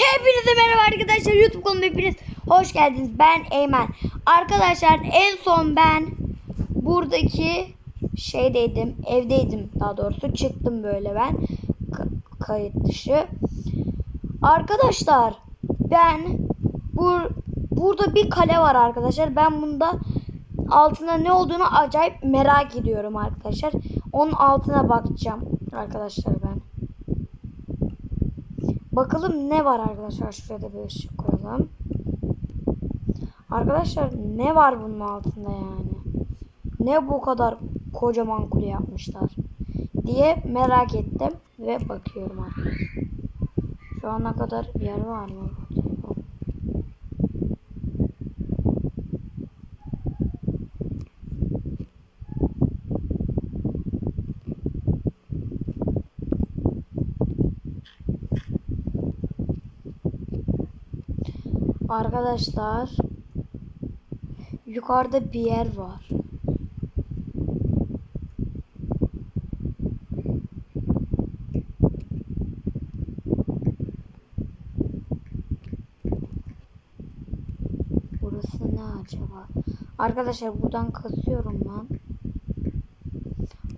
Hepinize merhaba arkadaşlar YouTube kanalıma hepiniz hoş geldiniz. Ben Eymen. Arkadaşlar en son ben buradaki şeydeydim, evdeydim daha doğrusu. Çıktım böyle ben ka- kayıt dışı. Arkadaşlar ben bu burada bir kale var arkadaşlar. Ben bunda altında ne olduğunu acayip merak ediyorum arkadaşlar. Onun altına bakacağım arkadaşlar. Bakalım ne var arkadaşlar. Şuraya da bir ışık koyalım. Arkadaşlar ne var bunun altında yani? Ne bu kadar kocaman kule yapmışlar? Diye merak ettim ve bakıyorum arkadaşlar. Şu ana kadar bir yer var mı? Arkadaşlar yukarıda bir yer var. Burası ne acaba? Arkadaşlar buradan kazıyorum ben.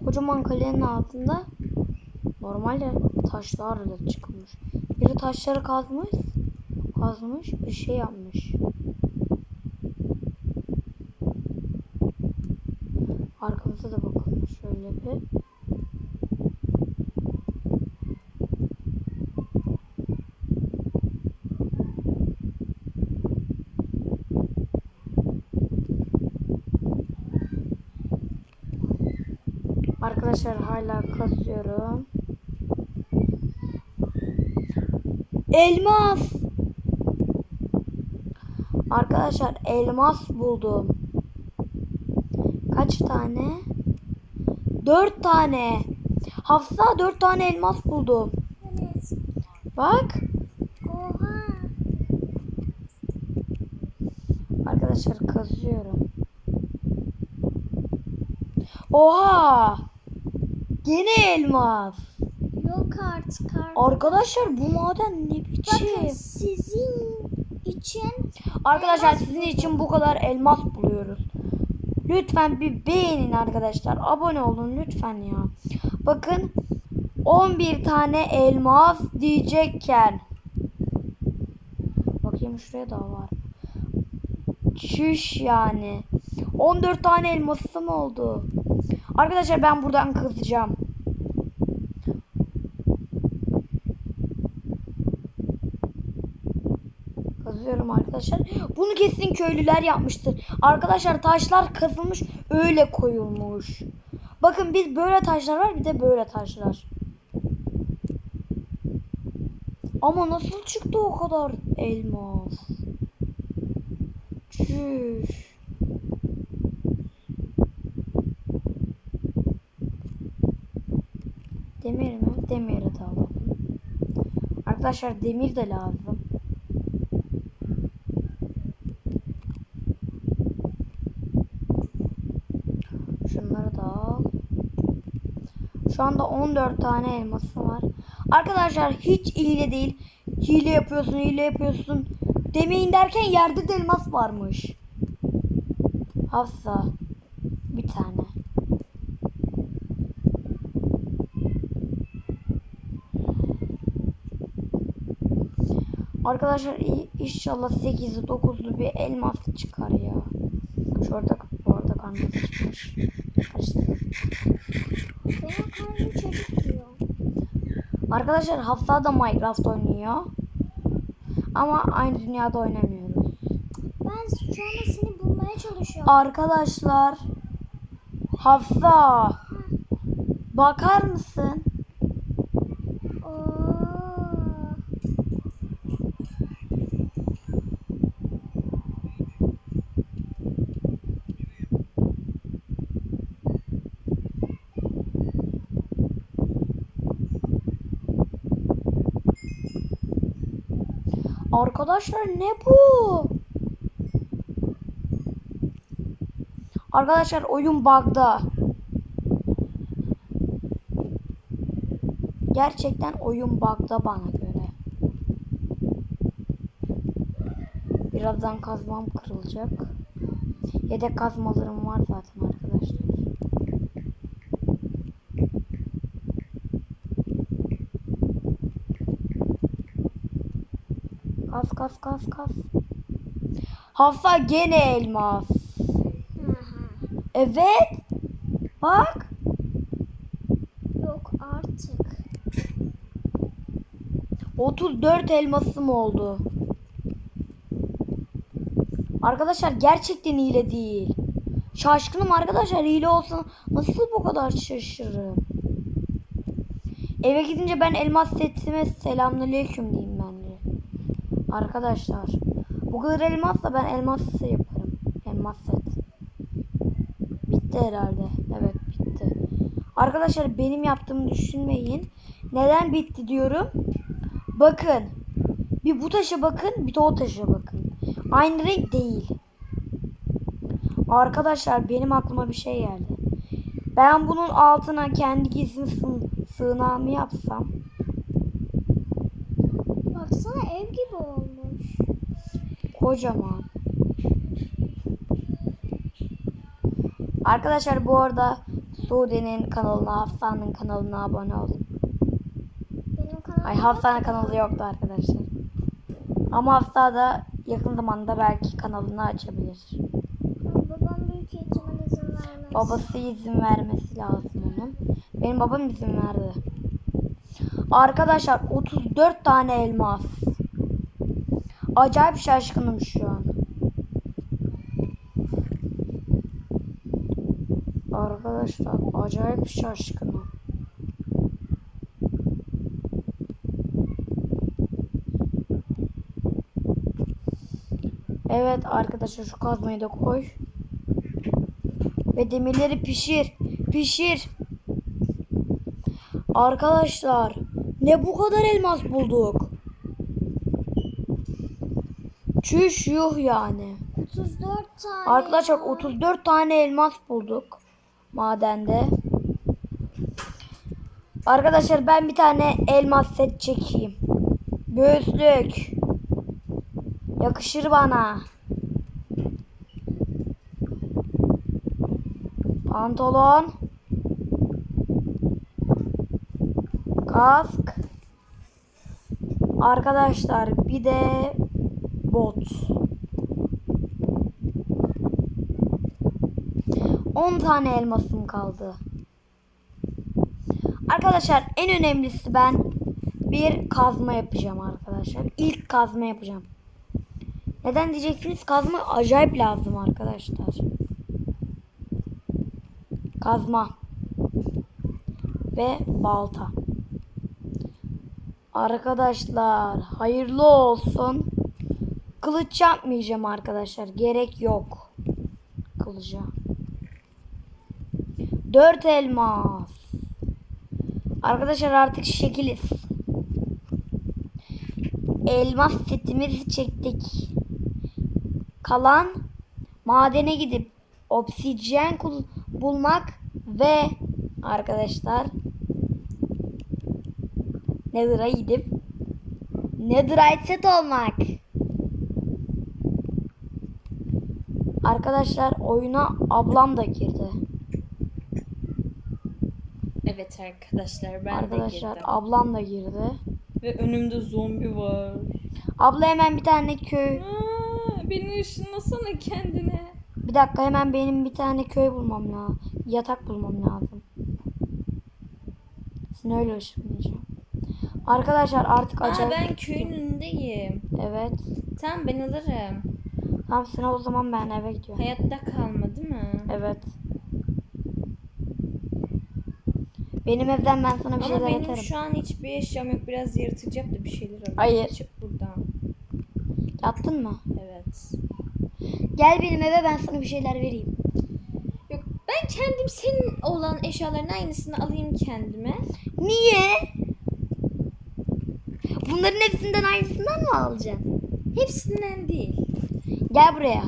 Kocaman kalenin altında normalde taşlarla çıkmış. Biri taşları kazmış kazmış bir şey yapmış. Arkamıza da bakalım şöyle bir. Arkadaşlar hala kazıyorum. Elmas. Arkadaşlar elmas buldum. Kaç tane? Dört tane. Hafsa dört tane elmas buldum. Evet. Bak. Oha. Arkadaşlar kazıyorum. Oha. Gene elmas. Yok artık artık. Arkadaşlar bu maden ne biçim? Bakın sizin için Arkadaşlar sizin için bu kadar elmas buluyoruz. Lütfen bir beğenin arkadaşlar. Abone olun lütfen ya. Bakın 11 tane elmas diyecekken. Bakayım şuraya da var. Çüş yani. 14 tane elmasım oldu. Arkadaşlar ben buradan kızacağım. Kazıyorum arkadaşlar. Bunu kesin köylüler yapmıştır. Arkadaşlar taşlar kazılmış öyle koyulmuş. Bakın biz böyle taşlar var bir de böyle taşlar. Ama nasıl çıktı o kadar elmas? Çüş. Demir mi? Demiri de alalım. Arkadaşlar demir de lazım. Şunları da al. Şu anda 14 tane elması var. Arkadaşlar hiç hile değil. Hile yapıyorsun, hile yapıyorsun. Demeyin derken yerde de elmas varmış. Hafsa. Bir tane. Arkadaşlar inşallah 8'li 9'lu bir elmas çıkar ya. Şurada bu arada karnım çıkmış. Arkadaşlar Hafsa da Minecraft oynuyor. Ama aynı dünyada oynamıyoruz. Ben şu anda seni bulmaya çalışıyorum. Arkadaşlar Hafsa bakar mısın? Oo. Arkadaşlar ne bu? Arkadaşlar oyun bug'da. Gerçekten oyun bug'da bana göre. Birazdan kazmam kırılacak. Yedek kazmalarım var zaten arkadaşlar. Kaz kaz kaz. Hafsa gene elmas. Evet. Bak. Yok artık. 34 elmasım oldu. Arkadaşlar gerçekten hile değil. Şaşkınım arkadaşlar hile olsa nasıl bu kadar şaşırırım. Eve gidince ben elmas setime selamünaleyküm diyeyim. Arkadaşlar bu kadar elmasla ben elmas yaparım. Elmas set. Bitti herhalde. Evet bitti. Arkadaşlar benim yaptığımı düşünmeyin. Neden bitti diyorum. Bakın. Bir bu taşa bakın, bir de o taşa bakın. Aynı renk değil. Arkadaşlar benim aklıma bir şey geldi. Ben bunun altına kendi gizli sığ sığınağımı yapsam. Baksana ev gibi. Kocaman. Arkadaşlar bu arada Sude'nin kanalına, Hafsa'nın kanalına abone olun. Benim kanalım Ay Hafsa'nın kanalı yoktu arkadaşlar. Ama Hafsa da yakın zamanda belki kanalını açabilir. Babam büyük ihtimal izin vermez. Babası izin vermesi lazım onun. Benim babam izin verdi. Arkadaşlar 34 tane elmas. Acayip şaşkınım şu an. Arkadaşlar acayip şaşkınım. Evet arkadaşlar şu kazmayı da koy. Ve demirleri pişir. Pişir. Arkadaşlar ne bu kadar elmas bulduk. Çüş yuh yani. 34 tane. Arkadaşlar ya. 34 tane elmas bulduk madende. Arkadaşlar ben bir tane elmas set çekeyim. Göğüslük. Yakışır bana. Pantolon. Kask. Arkadaşlar bir de bot. 10 tane elmasım kaldı. Arkadaşlar en önemlisi ben bir kazma yapacağım arkadaşlar. İlk kazma yapacağım. Neden diyeceksiniz? Kazma acayip lazım arkadaşlar. Kazma. Ve balta. Arkadaşlar hayırlı olsun. Kılıç yapmayacağım arkadaşlar. Gerek yok. Kılıca. Dört elmas. Arkadaşlar artık şekiliz. Elmas setimizi çektik. Kalan madene gidip obsidyen bulmak ve arkadaşlar Nether'a gidip Netherite set olmak. Arkadaşlar oyuna ablam da girdi. Evet arkadaşlar ben Arkadaşlar de girdim. ablam da girdi. Ve önümde zombi var. Abla hemen bir tane köy. Aa, beni ışınlasana kendine. Bir dakika hemen benim bir tane köy bulmam lazım. Yatak bulmam lazım. Seni öyle ışınlayacağım. Arkadaşlar artık Aa, acayip. ben köyün önündeyim. Evet. Tamam ben alırım. Tamam sınav o zaman ben eve gidiyorum. Hayatta kalma değil mi? Evet. Benim evden ben sana bir Ama şeyler benim atarım. şu an hiçbir eşyam yok. Biraz yırtacak da bir şeyler alayım. Hayır. Çık buradan. Yattın mı? Evet. Gel benim eve ben sana bir şeyler vereyim. Yok ben kendim senin olan eşyaların aynısını alayım kendime. Niye? Bunların hepsinden aynısından mı alacaksın? Hepsinden değil. Gel buraya.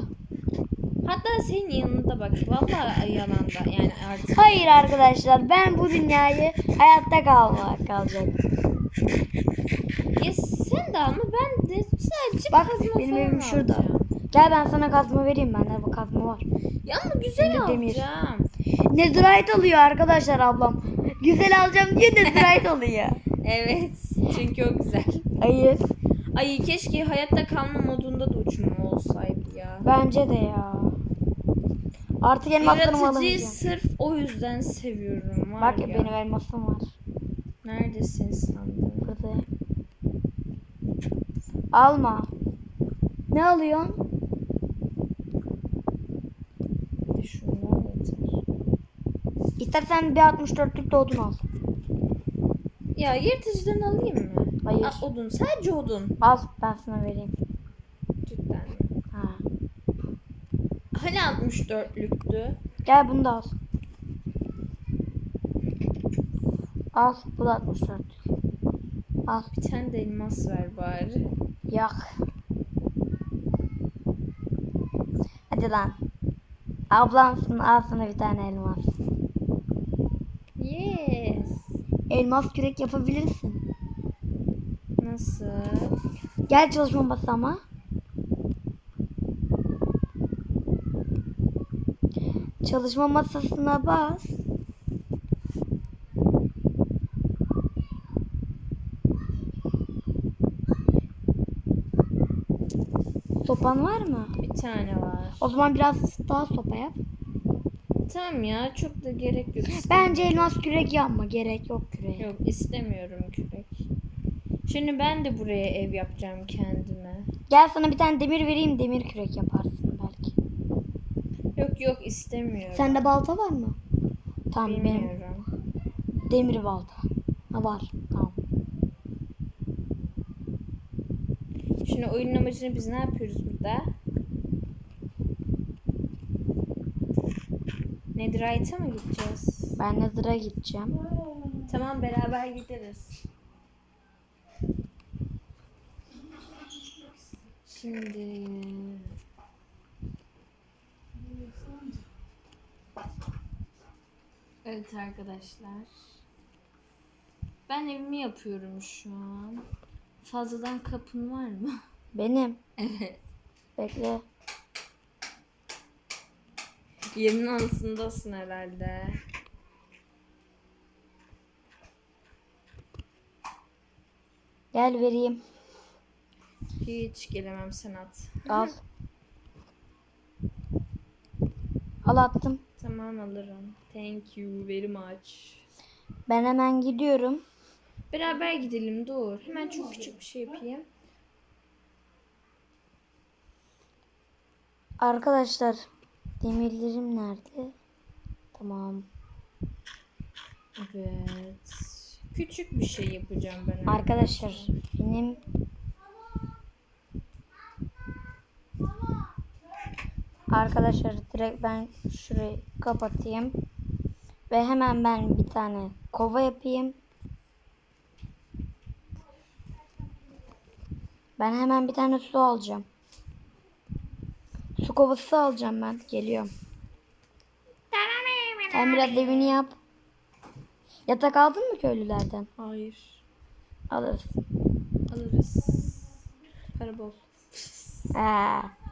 Hatta senin yanında bak. Vallahi yalanda yani artık. Hayır arkadaşlar ben bu dünyayı hayatta kalmak kalacak. Ya sen de alma ben de sadece Bak, kazma benim evim şurada. alacağım. Gel ben sana kazma vereyim bende bu kazma var. Ya ama güzel Şimdi demir. alacağım. Netherite alıyor arkadaşlar ablam. Güzel alacağım diye Netherite alıyor. Evet. Çünkü o güzel. Hayır. Ay keşke hayatta kalma modunda da uçma olsaydı. Bence de ya. Artık elmaslarımı Yaratıcıyı alamayacağım. sırf o yüzden seviyorum var Bak ya. benim elmasım var. Neredesin sandın? Burada. Alma. Ne alıyorsun? Şundan yeter. İstersen bir 64'lük de odun al. Ya yırtıcıdan alayım mı? Hayır. Aa, odun. Sadece odun. Al ben sana vereyim. Cidden. mi? Ha. Hani 64'lüktü? Gel bunu da al. Al bu da 64'lük. Al. Bir tane de elmas ver bari. Yak. Hadi lan. Ablamsın al sana bir tane elmas. Yes. Elmas kürek yapabilirsin. Nasıl? Gel çalışma masama. Çalışma masasına bas. Sopan var mı? Bir tane var. O zaman biraz daha sopa yap. Tamam ya çok da gerek yok. Bence elmas kürek yapma. Gerek yok kürek. Yok istemiyorum kürek. Şimdi ben de buraya ev yapacağım kendime. Gel sana bir tane demir vereyim. Demir kürek belki. Yok yok istemiyorum. Sende balta var mı? Tamam benim Bilmiyorum. demir balta. Ha var. Tamam. Şimdi oyunun amacını biz ne yapıyoruz burada? Netherite'a mı gideceğiz? Ben Nether'a gideceğim. Tamam beraber gideriz. Şimdi Evet arkadaşlar. Ben evimi yapıyorum şu an. Fazladan kapın var mı? Benim. Evet. Bekle. Yerin altındasın herhalde. Gel vereyim. Hiç gelemem sen at. Al. Al attım. Tamam alırım. Thank you very much. Ben hemen gidiyorum. Beraber gidelim dur. Hemen çok küçük bir şey yapayım. Arkadaşlar demirlerim nerede? Tamam. Evet. Küçük bir şey yapacağım ben. Arkadaşlar benim Arkadaşlar direkt ben şurayı kapatayım. Ve hemen ben bir tane kova yapayım. Ben hemen bir tane su alacağım. Su kovası alacağım ben. Geliyorum. Sen biraz evini yap. Yatak aldın mı köylülerden? Hayır. Alırsın. Alırız. Para bol. He.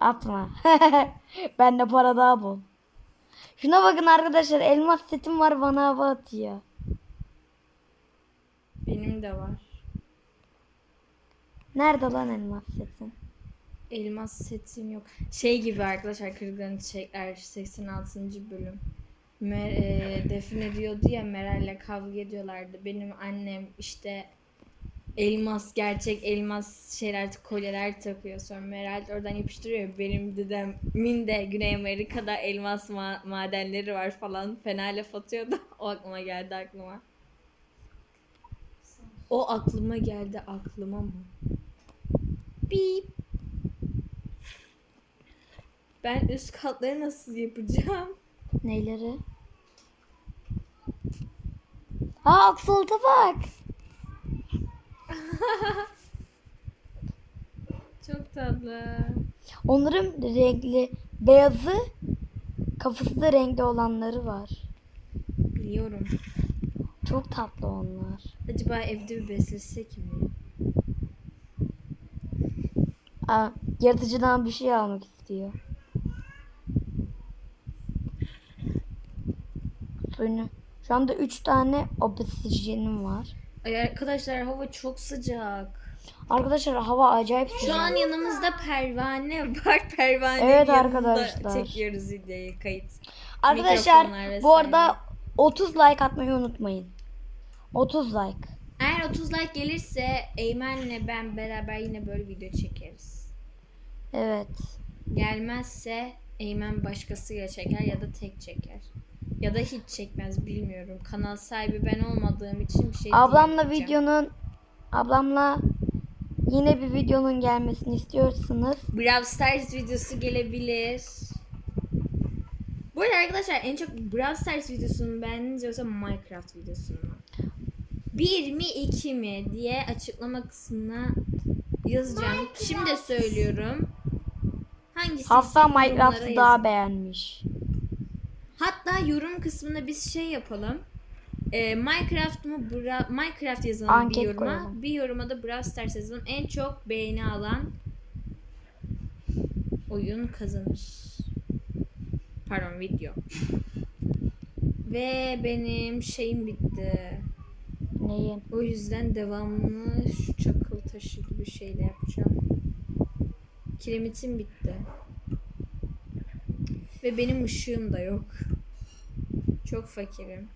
Atma. ben de para daha bol. Şuna bakın arkadaşlar elmas setim var bana hava atıyor. Benim de var. Nerede lan elmas setin? Elmas setim yok. Şey gibi arkadaşlar Kırıkların Çiçekler 86. bölüm. Mer e, Defne diyordu ya Meral'le kavga ediyorlardı. Benim annem işte elmas gerçek elmas şeyler kolyeler takıyor. Sonra Meral oradan yapıştırıyor. Benim dedemin de Güney Amerika'da elmas ma- madenleri var falan. Fena laf atıyordu. O aklıma geldi aklıma. O aklıma geldi aklıma mı? Bip. Ben üst katları nasıl yapacağım? Neyleri? Aa aksolta bak. Çok tatlı. Onların renkli beyazı kafası da renkli olanları var. Biliyorum. Çok tatlı onlar. Acaba evde bir beslesek mi? Aa, Yaratıcıdan bir şey almak istiyor. Suyunu. Şu anda 3 tane obsidyenim var. Ay arkadaşlar hava çok sıcak. Arkadaşlar hava acayip Şu sıcak. an yanımızda pervane var. Pervane Evet arkadaşlar. çekiyoruz videoyu kayıt. Arkadaşlar mikrofonlar bu arada vesaire. 30 like atmayı unutmayın. 30 like. Eğer 30 like gelirse Eymen'le ben beraber yine böyle video çekeriz. Evet. Gelmezse Eymen başkasıyla çeker ya da tek çeker. Ya da hiç çekmez bilmiyorum. Kanal sahibi ben olmadığım için bir şey Ablamla videonun ablamla yine bir videonun gelmesini istiyorsanız Brawl Stars videosu gelebilir. Bu arada arkadaşlar en çok Brawl Stars videosunu beğendiniz yoksa Minecraft videosunu mu? 1 mi 2 mi diye açıklama kısmına yazacağım. Şimdi söylüyorum. Hangisi yorumlara Minecraft'ı daha beğenmiş. Hatta yorum kısmında biz şey yapalım. Ee, Minecraft mı Bra- Minecraft yazalım Anket bir yoruma. koyalım. Bir yoruma da Brawl Stars yazalım. En çok beğeni alan oyun kazanır. Pardon video. Ve benim şeyim bitti. Neyi? O yüzden devamlı şu çakıl taşı gibi şeyle yapacağım. Kiremitim bitti. Ve benim ışığım da yok. Çok fakirim.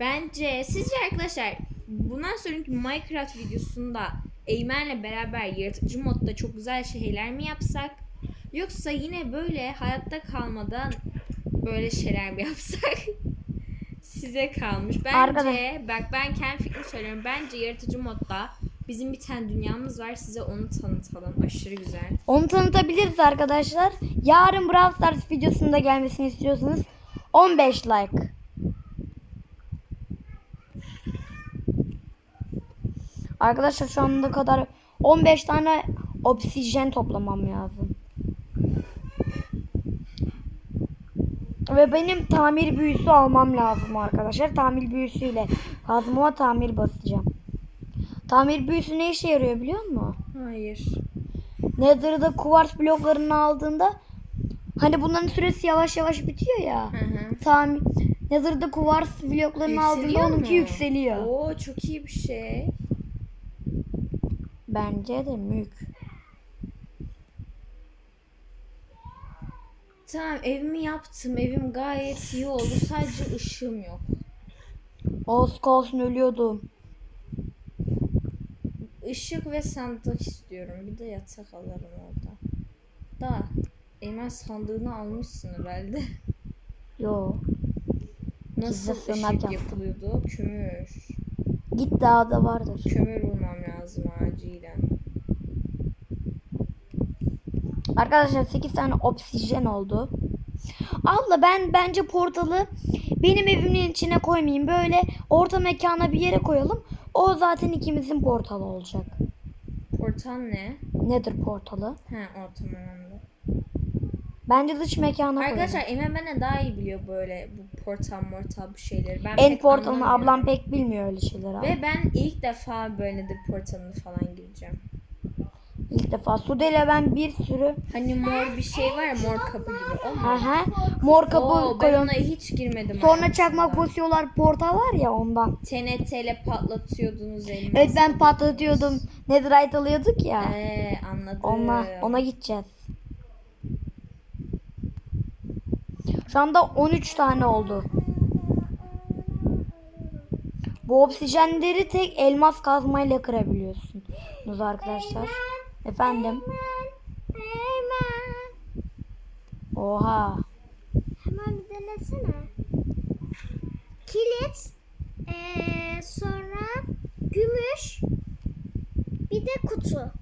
Bence sizce arkadaşlar bundan sonraki Minecraft videosunda Eymen'le beraber yaratıcı modda çok güzel şeyler mi yapsak? Yoksa yine böyle hayatta kalmadan böyle şeyler mi yapsak? Size kalmış. Bence Arkadaş- bak ben kendi fikrimi söylüyorum. Bence yaratıcı modda bizim bir tane dünyamız var. Size onu tanıtalım. Aşırı güzel. Onu tanıtabiliriz arkadaşlar. Yarın Brawl Stars videosunda gelmesini istiyorsanız 15 like. Arkadaşlar şu anda kadar 15 tane obsidyen toplamam lazım. Ve benim tamir büyüsü almam lazım arkadaşlar. Tamir büyüsüyle kazmama tamir basacağım. Tamir büyüsü ne işe yarıyor biliyor musun? Hayır. Nether'da kuvars bloklarını aldığında hani bunların süresi yavaş yavaş bitiyor ya. Hı hı. Tamir Nether'da kuvars bloklarını aldığında onunki mu? yükseliyor. Oo çok iyi bir şey. Bence de mük. Tamam evimi yaptım. Evim gayet iyi oldu. Sadece ışığım yok. Olsun olsun ölüyordum. Işık ve sandık istiyorum. Bir de yatak alırım orada. Da Eymen sandığını almışsın herhalde. Yo. Nasıl Gizli ışık yaptım. yapılıyordu? Kömür. Git dağda vardır. Kömür bulmam lazım acilen. Arkadaşlar 8 tane obsidyen oldu. Abla ben bence portalı benim evimin içine koymayayım. Böyle orta mekana bir yere koyalım. O zaten ikimizin portalı olacak. Portal ne? Nedir portalı? He ortam önemli. Bence dış mekana koyalım. Arkadaşlar Eymen benden daha iyi biliyor böyle bu portal mortal bu şeyleri. Ben En pek portalını anlamıyorum. ablam pek bilmiyor öyle şeyler abi. Ve ben ilk defa böyle de portalını falan gireceğim. İlk defa Sude ile ben bir sürü Hani mor bir şey var ya mor kapı gibi. O mu? Aha, mor kapı Oo, ben koyuyorum. ona hiç girmedim. Sonra hayatımda. çakmak basıyorlar portal var ya ondan. TNT ile patlatıyordunuz elmas. Evet ben patlatıyordum. Netherite alıyorduk ya. Ee, anladım. Ona, ona gideceğiz. Şu anda 13 tane oldu. Bu obsidyenleri tek elmas kazmayla kırabiliyorsunuz arkadaşlar. Efendim. Hemen. Oha. Hemen bir denesene. Kilit. Ee, sonra gümüş. Bir de kutu.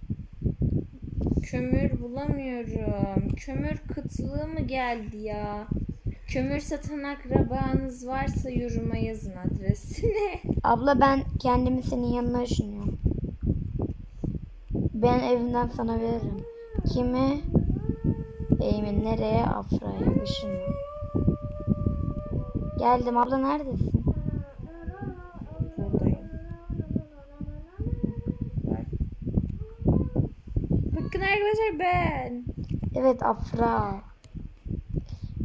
Kömür bulamıyorum. Kömür kıtlığı mı geldi ya? Kömür satan akrabanız varsa yoruma yazın adresini. Abla ben kendimi senin yanına ışınıyorum. Ben evimden sana veririm. Kimi? Eğimin nereye? Afra'ya ışınıyorum. Geldim abla neredesin? Buradayım. Bak. Bakın arkadaşlar ben. Evet Afra.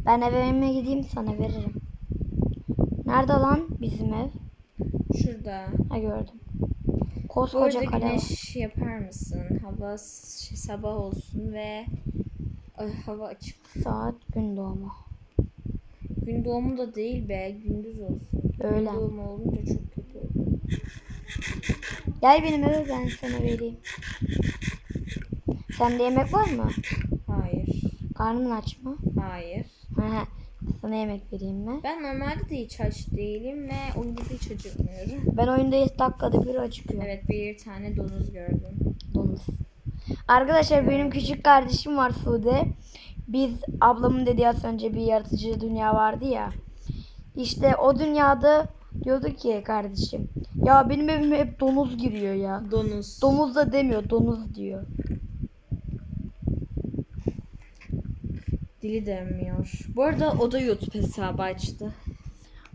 Ben evime gideyim sana veririm. Nerede lan bizim ev? Şurada. Ha gördüm. Koskoca kale var. güneş yapar mısın? Hava şey, sabah olsun ve hava açık. Saat gün doğumu. Gün doğumu da değil be. Gündüz olsun. Öğlen. Gün doğumu olunca çok kötü olur. Gel benim eve ben sana vereyim. Sende yemek var mı? Hayır. Karnın aç mı? Hayır. Hı sana yemek vereyim mi? Ben normalde de hiç aç değilim ve oyunda da hiç acıkmıyorum. Ben oyunda 7 dakikada bir acıkıyorum. Evet bir tane donuz gördüm. Domuz. Arkadaşlar benim küçük kardeşim var Sude. Biz ablamın dediği az önce bir yaratıcı dünya vardı ya. İşte o dünyada diyordu ki kardeşim ya benim evime hep domuz giriyor ya. Donuz. Domuz da demiyor domuz diyor. Dili dönmüyor. Bu arada o da YouTube hesabı açtı.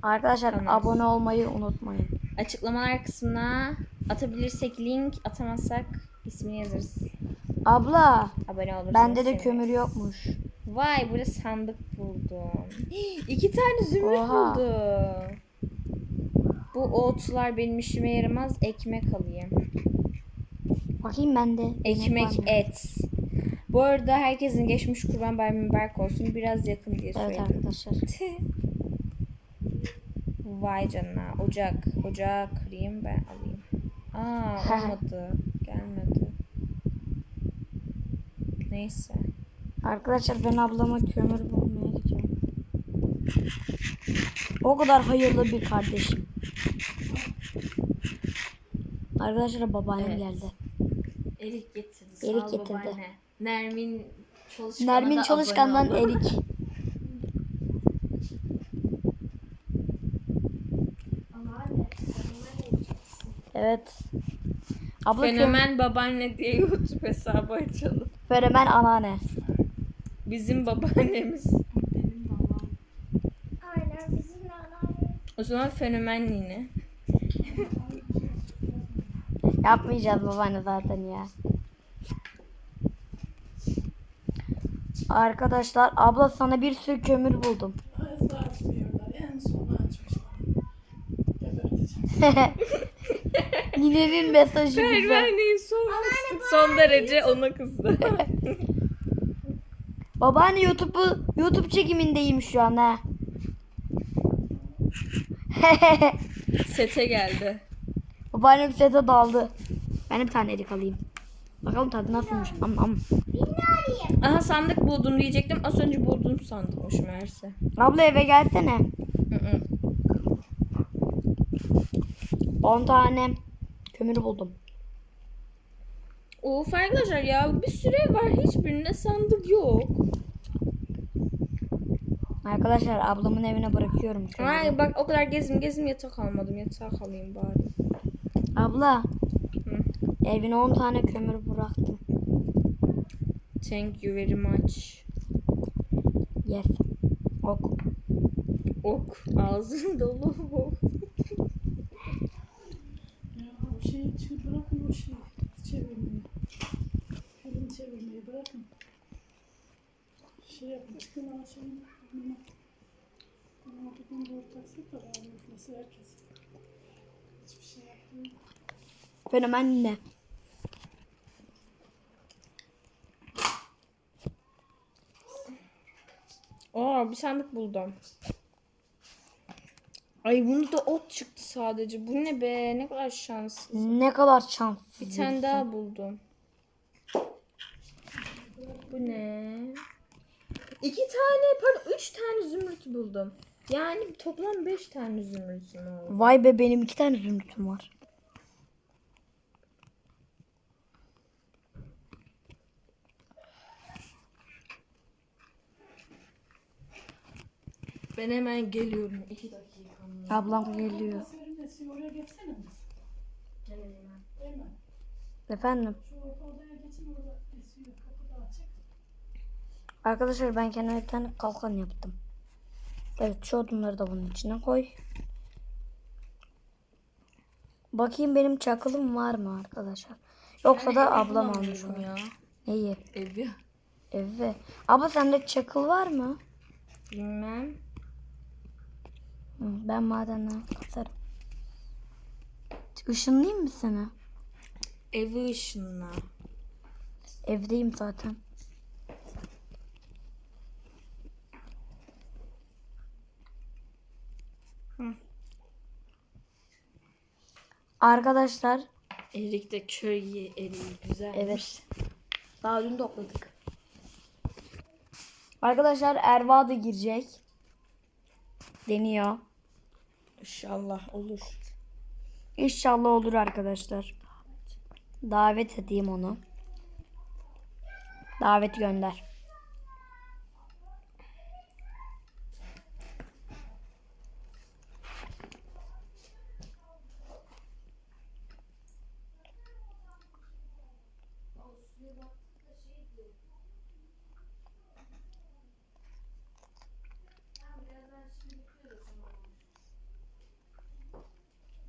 Arkadaşlar Tamam. abone olmayı unutmayın. Açıklamalar kısmına atabilirsek link atamazsak ismini yazarız. Abla Abone olursanız. bende de kömür yokmuş. Vay burada sandık buldum. İki tane zümrüt Oha. buldum. Bu otlar benim işime yaramaz. Ekmek alayım. Bakayım bende. Ekmek mı? et. Bu arada herkesin geçmiş kurban bayramı mübarek olsun. Biraz yakın diye Evet söyledim. arkadaşlar. Vay canına. Ocak. Ocağı kırayım ben alayım. Aa olmadı. Gelmedi. Neyse. Arkadaşlar ben ablama kömür bulmaya gidiyorum. O kadar hayırlı bir kardeşim. Arkadaşlar babaannem Evet. geldi. Erik getirdi. Erik getirdi. babaanne. Nermin Çalışkan'a Nermin da Çalışkan'dan abone olun. erik. Evet. Abla kömür. Fenomen babaanne diye YouTube hesabı açalım. Fenomen anneanne. Bizim babaannemiz. Aynen bizim anneannem. O zaman fenomen yine. Yapmayacağız babaanne zaten ya. Arkadaşlar abla sana bir sürü kömür buldum. Ninenin mesajı güzel. Pervaneyi son, son derece ona kızdı. Babaanne YouTube'u YouTube çekimindeyim şu an ha. Sete geldi. Babaannem sete daldı. Ben bir tane erik alayım. Bakalım tadı nasılmış. Am am. Aha sandık buldum diyecektim. Az önce bulduğum sandıkmış meğerse. Abla eve gelsene. Hı hı. 10 tane kömür buldum. Of arkadaşlar ya bir süre var hiçbirinde sandık yok. Arkadaşlar ablamın evine bırakıyorum kömürü. Ay bak o kadar gezim gezim yatak almadım. Yatak alayım bari. Abla Hı. evine 10 tane kömür bıraktım. Thank you very much. Yes. Ok. Ok. Ağzım dolu. Ya o şeyi şimdi bırakın o şeyi çevirmeyi. Film çevirmeyi bırakın. Şey yapın. Çıkın ama şimdi. Bunu. Bunu bugün doğru taksak da üflese herkes. Hiçbir şey yapmıyor. Fenomen ne? Aa bir sandık buldum. Ay bunu da ot çıktı sadece. Bu ne be? Ne kadar şanssız. Ne kadar şanssız. Bir tane daha buldum. Bu ne? İki tane, pardon üç tane zümrüt buldum. Yani toplam beş tane zümrütüm oldu. Vay be benim iki tane zümrütüm var. Ben hemen geliyorum. İki dakika. Ablam geliyor. Efendim. Arkadaşlar ben kendime bir tane kalkan yaptım. Evet şu odunları da bunun içine koy. Bakayım benim çakılım var mı arkadaşlar. Yoksa da ablam almış onu. ya. Neyi? Evi. Evi. Abla sende çakıl var mı? Bilmem. Hı, Ben madenden katarım. Işınlayayım mı seni? Evi ışınla. Evdeyim zaten. Arkadaşlar Erik de köy eriği güzel. evet. Daha dün topladık. Arkadaşlar Erva da girecek. Deniyor. İnşallah olur. İnşallah olur arkadaşlar. Davet edeyim onu. Davet gönder.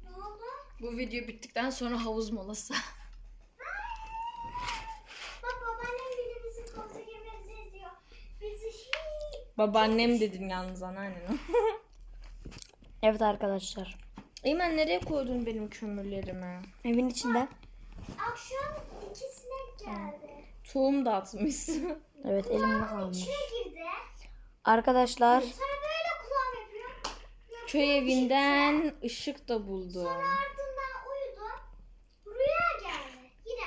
Ne oldu? Bu video bittikten sonra havuz molası. Bak babaannem bile bizim konuza girmemizi izliyor. Bizi hiç... Babaannem dedin yalnız anneannem. Evet arkadaşlar. Eymen nereye koydun benim kömürlerimi? Evin içinde. Akşam iki sinek geldi. Tohum da atmışsın. Evet elimde kalmış. İçine girdi. Arkadaşlar Sonra böyle kulağım yapıyor. Köy evinden ışık da buldum. Sonra ardından uyudum. Rüya geldi. Yine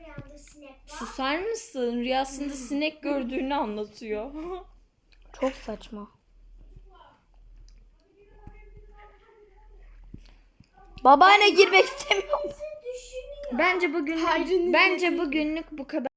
rüyamda sinek var. Susar mısın? Rüyasında sinek gördüğünü anlatıyor. çok saçma. Babaanne girmek istemiyorum. Bence bugün bence bugünlük bu kadar.